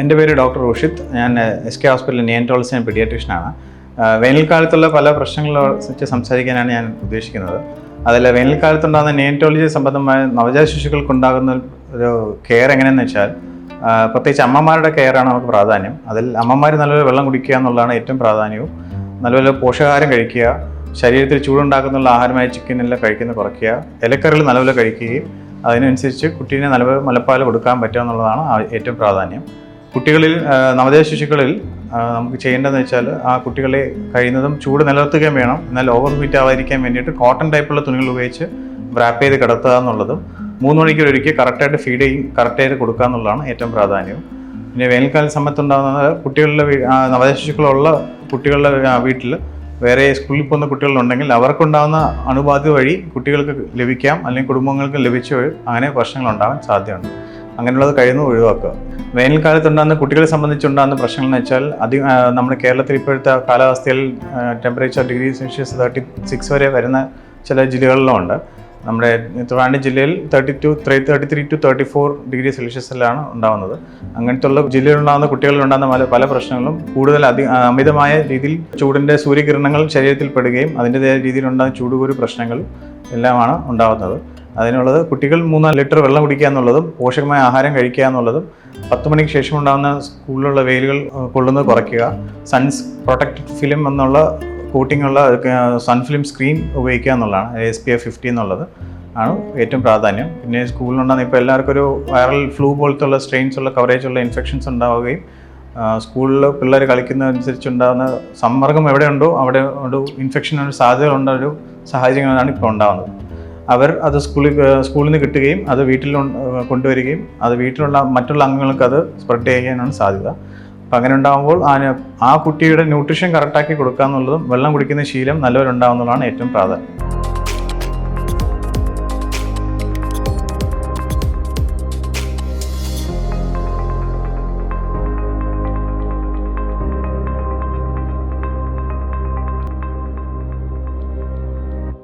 എന്റെ പേര് ഡോക്ടർ റോഷിത്. ഞാൻ എസ് കെ ഹോസ്പിറ്റലിൽ നിയൻട്രോളജി ആൻഡ് പീഡിയാട്രീഷ്യനാണ് വേനൽക്കാലത്തുള്ള പല പ്രശ്നങ്ങളെ സംസാരിക്കാനാണ് ഞാൻ ഉദ്ദേശിക്കുന്നത്. അതിൽ വേനൽക്കാലത്തുണ്ടാകുന്ന നിയൻട്രോളജി സംബന്ധമായ നവജാത ശിശുക്കൾക്കുണ്ടാകുന്ന ഒരു കെയർ എങ്ങനെയെന്ന് വെച്ചാൽ പ്രത്യേകിച്ച് അമ്മമാരുടെ കെയറാണ് നമുക്ക് പ്രാധാന്യം. അതിൽ അമ്മമാർ നല്ലപോലെ വെള്ളം കുടിക്കുക എന്നുള്ളതാണ് ഏറ്റവും പ്രാധാന്യവും. നല്ലപോലെ പോഷകാഹാരം കഴിക്കുക ശരീരത്തിൽ ചൂടുണ്ടാക്കുന്ന ആഹാരമായ ചിക്കൻ എല്ലാം കഴിക്കുന്നത് കുറയ്ക്കുക ഇലക്കറികൾ നല്ലപോലെ കഴിക്കുകയും അതിനനുസരിച്ച് കുട്ടീനെ നല്ലപോലെ മലപ്പാൽ കൊടുക്കാൻ പറ്റുക എന്നുള്ളതാണ് ഏറ്റവും പ്രാധാന്യം. കുട്ടികളിൽ നവജാത ശിശുക്കളിൽ നമുക്ക് ചെയ്യേണ്ടതെന്ന് വെച്ചാൽ ആ കുട്ടികളെ കഴിയുന്നതും ചൂട് നിലനിർത്തുകയും വേണം. എന്നാൽ ഓവർ ഹീറ്റ് ആവാതിരിക്കാൻ വേണ്ടിയിട്ട് കോട്ടൺ ടൈപ്പുള്ള തുണികൾ ഉപയോഗിച്ച് റാപ്പ് ചെയ്ത് കിടത്തുക എന്നുള്ളതും മൂന്ന് മണിക്കൂർ ഒരിക്കൽ കറക്റ്റായിട്ട് ഫീഡ് ചെയ്യും കറക്റ്റായിട്ട് കൊടുക്കുക എന്നുള്ളതാണ് ഏറ്റവും പ്രാധാന്യം. പിന്നെ വേനൽക്കാല സമയത്തുണ്ടാകുന്നത് കുട്ടികളുടെ നവജാത ശിശുക്കളുള്ള കുട്ടികളുടെ വീട്ടിൽ വേറെ സ്കൂളിൽ പോകുന്ന കുട്ടികളുണ്ടെങ്കിൽ അവർക്കുണ്ടാകുന്ന അണുബാധ വഴി കുട്ടികൾക്ക് ലഭിക്കാം അല്ലെങ്കിൽ കുടുംബങ്ങൾക്ക് ലഭിച്ചു അങ്ങനെ പ്രശ്നങ്ങൾ ഉണ്ടാകാൻ സാധ്യതയുണ്ട്. അങ്ങനെയുള്ളത് കഴിയുന്നത് ഒഴിവാക്കുക. വേനൽക്കാലത്തുണ്ടാകുന്ന കുട്ടികളെ സംബന്ധിച്ചുണ്ടാകുന്ന പ്രശ്നങ്ങൾ എന്ന് വെച്ചാൽ അധികം നമ്മുടെ കേരളത്തിൽ ഇപ്പോഴത്തെ കാലാവസ്ഥയിൽ temperature degree Celsius thirty six വരെ വരുന്ന ചില ജില്ലകളിലുമുണ്ട്. നമ്മുടെ ട്രിവാൻഡ്രം ജില്ലയിൽ thirty two three thirty three two thirty four degree സെൽഷ്യസിലാണ് ഉണ്ടാകുന്നത്. അങ്ങനത്തെ ഉള്ള ജില്ലയിലുണ്ടാകുന്ന കുട്ടികളിലുണ്ടാകുന്ന പല പല പ്രശ്നങ്ങളും കൂടുതൽ അധി അമിതമായ രീതിയിൽ ചൂടിന്റെ സൂര്യകിരണങ്ങൾ ശരീരത്തിൽ പെടുകയും അതിന്റെതായ രീതിയിലുണ്ടാകുന്ന ചൂടുകൂരു പ്രശ്നങ്ങൾ എല്ലാമാണ് ഉണ്ടാകുന്നത്. അതിനുള്ളത് കുട്ടികൾ മൂന്നാൽ ലിറ്റർ വെള്ളം കുടിക്കുക എന്നുള്ളതും പോഷകമായ ആഹാരം കഴിക്കുക എന്നുള്ളതും പത്ത് മണിക്ക് ശേഷം ഉണ്ടാകുന്ന സ്കൂളിലുള്ള വെയിലുകൾ കൊള്ളുന്നത് കുറയ്ക്കുക. സൺസ് പ്രൊട്ടക്റ്റഡ് ഫിലിം എന്നുള്ള കോട്ടിംഗ് ഉള്ള സൺ ഫിലിം സ്ക്രീൻ ഉപയോഗിക്കുക എന്നുള്ളതാണ്. എസ് പി എഫ് ഫിഫ്റ്റി എന്നുള്ളത് ആണ് ഏറ്റവും പ്രാധാന്യം. പിന്നെ സ്കൂളിലുണ്ടാകുന്ന ഇപ്പോൾ എല്ലാവർക്കും ഒരു വൈറൽ ഫ്ലൂ പോലത്തെ ഉള്ള സ്ട്രെയിൻസ് ഉള്ള കവറേജ് ഉള്ള ഇൻഫെക്ഷൻസ് ഉണ്ടാവുകയും സ്കൂളിൽ പിള്ളേർ കളിക്കുന്നതനുസരിച്ചുണ്ടാകുന്ന സമ്മർദ്ദം എവിടെയുണ്ടോ അവിടെ ഒരു ഇൻഫെക്ഷൻ ഒരു സാധ്യതയുള്ള ഒരു സാഹചര്യങ്ങളാണ് ഇപ്പോൾ ഉണ്ടാകുന്നത്. അവർ അത് സ്കൂളിൽ സ്കൂളിൽ നിന്ന് കിട്ടുകയും അത് വീട്ടിൽ കൊണ്ടുവരികയും അത് വീട്ടിലുള്ള മറ്റുള്ള അംഗങ്ങൾക്ക് അത് സ്പ്രെഡ് ചെയ്യാനാണ് സാധ്യത. അപ്പം അങ്ങനെ ഉണ്ടാകുമ്പോൾ ആ ആ കുട്ടിയുടെ ന്യൂട്രീഷൻ കറക്റ്റാക്കി കൊടുക്കുക എന്നുള്ളതും വെള്ളം കുടിക്കുന്ന ശീലം നല്ലവരുണ്ടാകുന്നതാണ് ഏറ്റവും പ്രാധാന്യം.